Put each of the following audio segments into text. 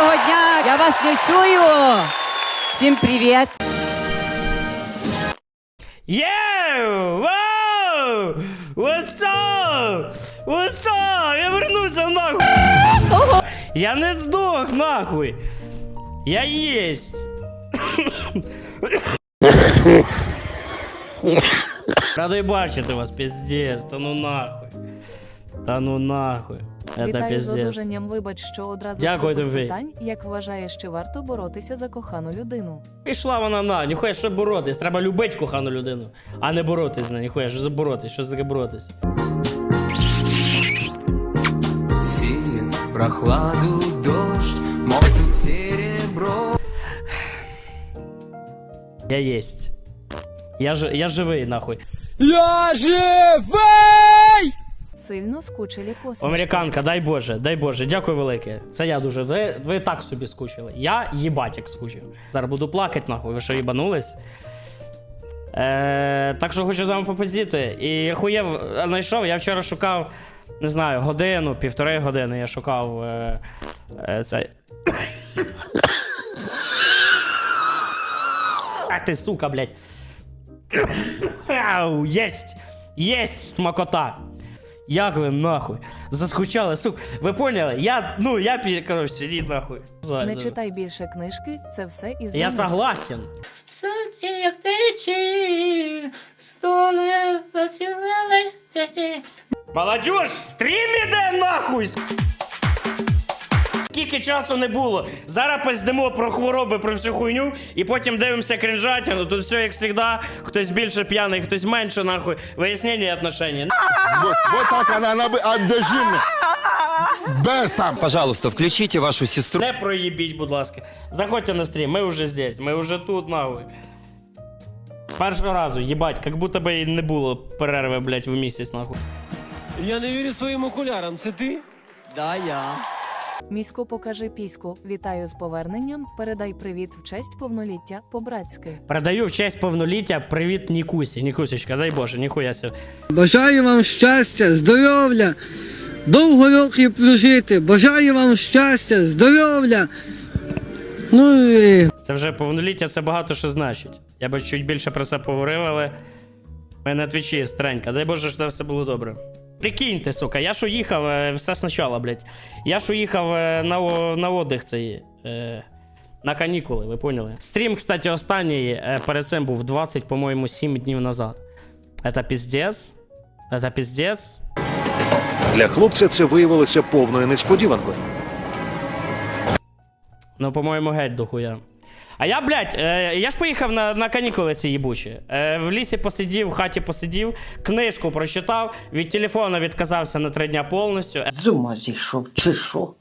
Доброго дня! Я вас не чую! Всім привіт! Йоу! Вау! What's up? What's up? Я вернувся нахуй! Я не здох нахуй! Я єсть! Радий бачити вас, піздець, та ну нахуй. Та ну нахуй. Это Вітаю з піздець. одужанням. Вибач, що одразу Дякую з тобі. питань. Як вважаєш, чи варто боротися за кохану людину? Пішла вона на, ніхуя що боротись. Треба любити кохану людину, а не боротись з нею. Ніхуя, що за боротись, що за таке боротись. Сеет прохладу дождь, мокнет серебро. Я єсть. Я, ж, я живий, нахуй. Сильно скучили посмішки. Американка, дай Боже, дай Боже, дякую велике. Це я дуже. Ви, ви так собі скучили. Я їбать як скучив. Зараз буду плакати, нахуй, ви що їбанулись. Е, так що хочу з вами попозіти. І хуєв знайшов, я вчора шукав, не знаю, годину, півтори години я шукав е, е, цей. Ах ти, сука, блядь. Ау, єсть! Єсть, смакота! Як ви нахуй? Заскучали, сук. Ви поняли? Я, ну, я, пі- коротше, сидіть нахуй. Не читай більше книжки, це все із Я согласен. Молодежь, стрім іде нахуй! Скільки часу не було. Зараз поздимо про хвороби, про всю хуйню, і потім дивимося кринжатину. Тут все як завжди, хтось більше п'яний, хтось менше, нахуй. Вияснення отношений. Вот, вот так она, она бы... Мне. Пожалуйста, включите вашу сестру. Не проїбіть, будь ласка. Заходьте на стрім, ми вже здесь, ми вже тут, нахуй. З першого разу, їбать, як будто би і не було перерви, блядь, в місяць, нахуй. Я не вірю своїм окулярам. Це ти? Да, я. Міську покажи піську. Вітаю з поверненням. Передай привіт в честь повноліття по-братськи. Передаю в честь повноліття привіт Нікусі. Нікусечка, дай Боже, ніхуя ся. Бажаю вам щастя, здоров'я, довго років прожити. Бажаю вам щастя, здоров'я. Ну і Це вже повноліття, це багато що значить. Я би чуть більше про це поговорив, але. Ми на твічі старенька. Дай Боже, що все було добре. Прикиньте, сука, я ж уїхав е, все спочатку, блядь. Я ж уїхав е, на, на отдих цей. Е, на канікули, ви поняли? Стрім, кстати, останній перед цим був 20, по-моєму, 7 днів назад. Это піздець. Это піздець. Для хлопця це виявилося повною несподіванкою. Ну, по-моєму, геть дохуя. А я, блядь, е, я ж поїхав на, на канікули ці їбучі. Е, в лісі посидів, в хаті посидів, книжку прочитав, від телефону відказався на три дня повністю. З ума зійшов, чи що?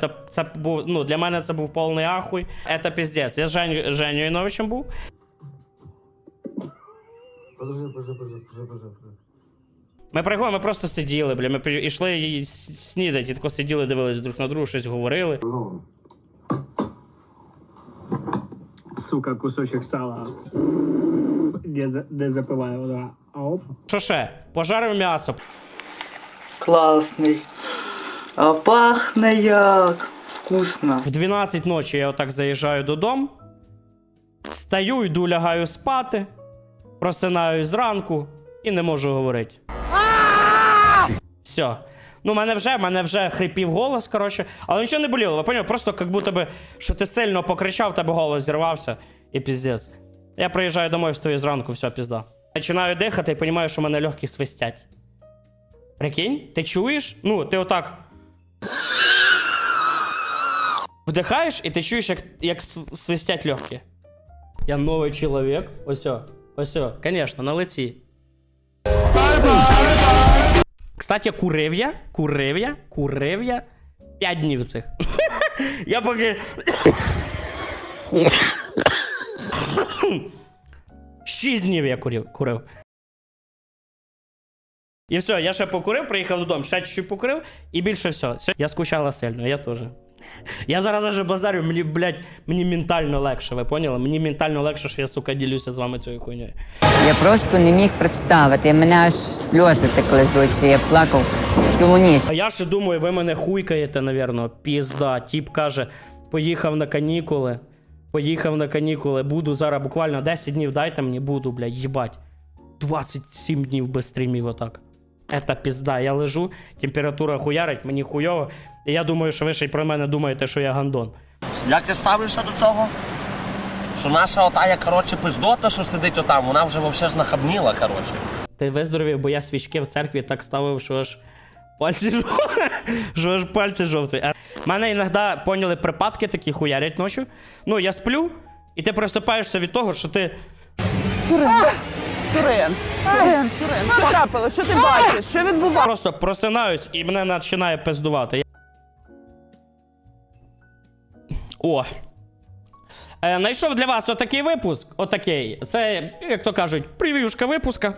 Це, це був, ну, для мене це був повний ахуй. Це піздець. Я з Жень, Женю Іновичем був. Ми приходимо, ми просто сиділи, бля. Ми йшли і снідати, і тако сиділи, дивились друг на друга, щось говорили. Сука, кусочок сала. Де, за- де запиває вода. А оп. Що ще? Пожарив м'ясо, Класний. А пахне як. Вкусно. В 12 ночі я отак заїжджаю додому, встаю, йду, лягаю спати, просинаю зранку і не можу говорити. Все. Ну, мене вже, мене вже хрипів голос, коротше, але нічого не боліло. Ви поняли? Просто як будто би, що ти сильно покричав, тебе голос зірвався і піздець. Я приїжджаю домой, встаю зранку, все, пізда. Починаю дихати і розумію, що мене легкі свистять. Прикинь, ти чуєш? Ну, ти отак. Вдихаєш, і ти чуєш, як, як свистять легкі. Я новий чоловік. Осьо, осьо, конечно, на лиці. Кстати, курив я, курив я, курив я. П'ять днів цих. Я поки. Шість днів я курив. курив. І все, я ще покурив, приїхав додому, ще чуть-чуть покурив, і більше. Все, Я скучала сильно, я теж. Я зараз даже базарю, мені, блядь, мені ментально легше, ви поняли? Мені ментально легше, що я, сука, ділюся з вами цією хуйньою. Я просто не міг представити. У мене аж сльози текли з очі. Я плакав цілу ніч. А я ще думаю, ви мене хуйкаєте, навірно. Пізда. Тіп каже, поїхав на канікули. Поїхав на канікули. Буду зараз буквально 10 днів дайте мені, буду, блядь, їбать. 27 днів без стрімів отак. Это пізда. Я лежу, температура хуярить, мені хуйово. І я думаю, що ви ще й про мене думаєте, що я гандон. Як ти ставишся до цього? Що наша отая, коротше, пиздота, що сидить отам, вона вже вовсе ж нахабніла, коротше. Ти виздоровів, бо я свічки в церкві так ставив, що аж пальці жов... що аж пальці жовтий. А мене іноді поняли припадки такі хуярять ночі. Ну, я сплю, і ти просипаєшся від того, що ти. Сурен, Сурен, Сурен, Сурен, що трапилось? Що ти бачиш? Що відбувається? Просто просинаюсь і мене починає пиздувати. О. Е, Найшов для вас отакий випуск. Отакий. Це, як то кажуть, прев'юшка випуска.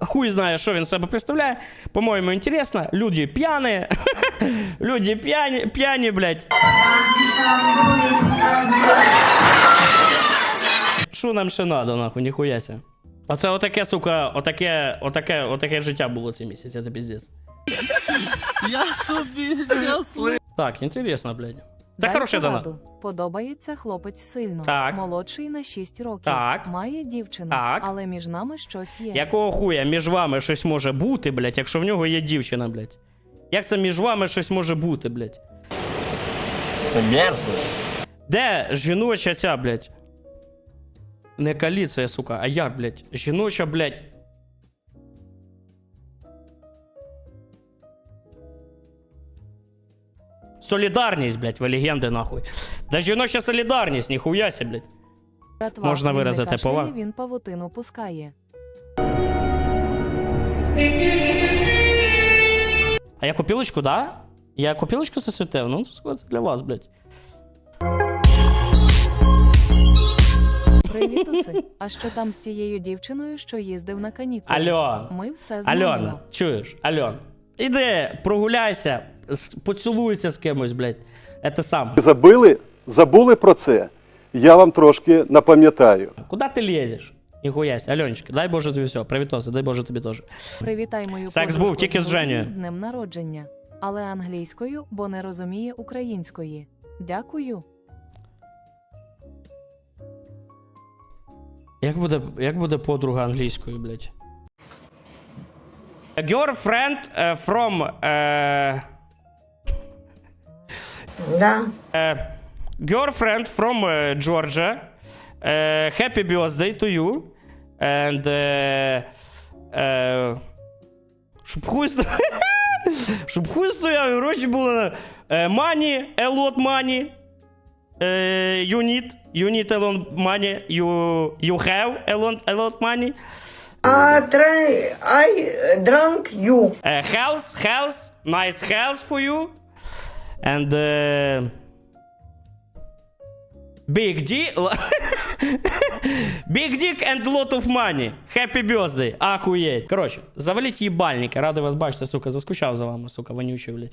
Хуй знає, що він себе представляє. По-моєму, інтересно. Люди п'яні. Люди п'яні, п'яні, блядь. Що нам ще надо, нахуй, ніхуяся. Оце отаке, сука, отаке, отаке, отаке життя було цей місяць, це піздець. Я собі щасливий. Так, інтересно, блядь. Це Дай хороший донат. пораду. Подобається хлопець сильно. Так. Молодший на 6 років. Так. Має дівчину, Так. але між нами щось є. Якого хуя між вами щось може бути, блядь, якщо в нього є дівчина, блядь? Як це між вами щось може бути, блядь? Це мерзость. Де жіноча ця, блядь? Не коаліція, сука, а як, блядь? Жіноча, блядь. Солідарність, блядь, ви легенди, нахуй. Да жіноча солідарність, ніхуяся, блядь. Братва, можна він не виразити кашляє, повагу. Він павутину пускає. А я копілочку, да? Я копілочку засвітив? Ну, це для вас, блядь. Привіт, уси. А що там з тією дівчиною, що їздив на канікули? Альон. Ми все знаємо. Альона, чуєш? Альон. Іди, прогуляйся, с- поцілуйся з кимось, блядь. Это сам. Забили, забули про це. Я вам трошки напам'ятаю. Куда ти лезеш? Ніхуясь, Альончик, дай Боже тобі все. Привітоси, дай Боже тобі теж. Привітай мою Секс подружку був тільки з Зузі Женєю. з днем народження, але англійською, бо не розуміє української. Дякую. Як буде, як буде подруга англійською, блядь? A girlfriend uh, from... Uh, Да. uh, girlfriend from uh, Georgia. Uh, happy birthday to you. And... Uh, uh, щоб хуй щоб хуй стояв, гроші були. Uh, money, a lot money. Uh, you need, you need a lot money. You, you have a lot, a lot money. А try, I drunk you. Uh, health, health, nice health for you. And uh, big dick, big dick and lot of money. Happy birthday. Ахуєть. Коротше, заваліть їбальники. Радий вас бачити, сука. Заскучав за вами, сука, вонючий, блядь.